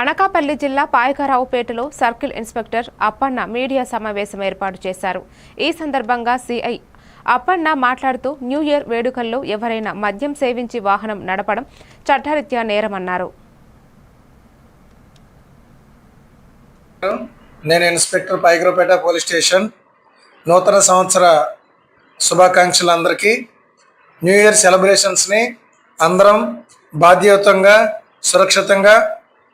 అనకాపల్లి జిల్లా పాయకరావుపేటలో circle inspector Appanna media సమావేశం ఏర్పాటు చేశారు. ఈ సందర్భంగా సిఐ అప్పన్న మాట్లాడుతూ న్యూ ఇయర్ వేడుకల్లో ఎవరైనా మద్యం సేవించి వాహనం నడపడం చట్టరీత్యా నేరమన్నారు. నేను ఇన్స్పెక్టర్ పైగ్రోపేట పోలీస్ స్టేషన్ నూతన సంవత్సర శుభాకాంక్షలు అందరికీ. న్యూ ఇయర్ సెలబ్రేషన్స్ని అందరం బాధ్యయుతంగా సురక్షితంగా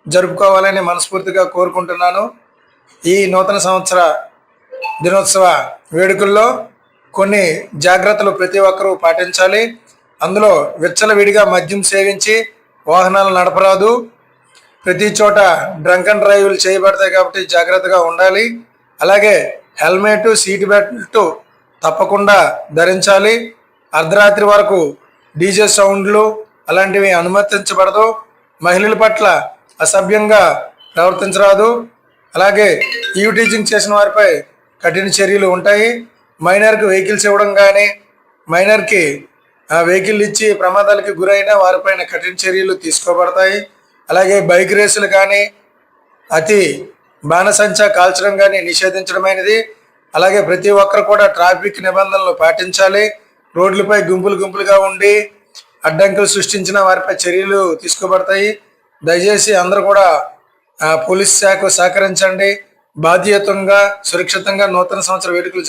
జరుపుకోవాలని మనస్ఫూర్తిగా కోరుకుంటున్నాను. ఈ నూతన సంవత్సర దినోత్సవ వేడుకల్లో కొన్ని జాగ్రత్తలు ప్రతి ఒక్కరూ పాటించాలి. అందులో విచ్చలవిడిగా మద్యం సేవించి వాహనాలు నడపరాదు. ప్రతి చోట డ్రంక్ అండ్ డ్రైవ్లు చేయబడతాయి కాబట్టి జాగ్రత్తగా ఉండాలి. అలాగే హెల్మెట్ సీట్ బెల్ట్ తప్పకుండా ధరించాలి. అర్ధరాత్రి వరకు డీజే సౌండ్లు అలాంటివి అనుమతించబడదు. మహిళల పట్ల అసభ్యంగా ప్రవర్తించరాదు. అలాగే ఈవ్ టీచింగ్ చేసిన వారిపై కఠిన చర్యలు ఉంటాయి. మైనర్కి వెహికల్స్ ఇవ్వడం కానీ మైనర్కి ఆ వెహికల్ ఇచ్చి ప్రమాదాలకి గురైన వారిపైన కఠిన చర్యలు తీసుకోబడతాయి. అలాగే బైక్ రేసులు కానీ అతి బాణసంచా కాల్చడం కానీ నిషేధించడమైనది. అలాగే ప్రతి ఒక్కరు కూడా ట్రాఫిక్ నిబంధనలు పాటించాలి. రోడ్లపై గుంపులు గుంపులుగా ఉండి అడ్డంకులు సృష్టించిన వారిపై చర్యలు తీసుకోబడతాయి. దయచేసి అందరూ కూడా పోలీస్ శాఖ సహకరించండి. బాధ్యతంగా సురక్షితంగా నూతన సంవత్సర వేడుకలు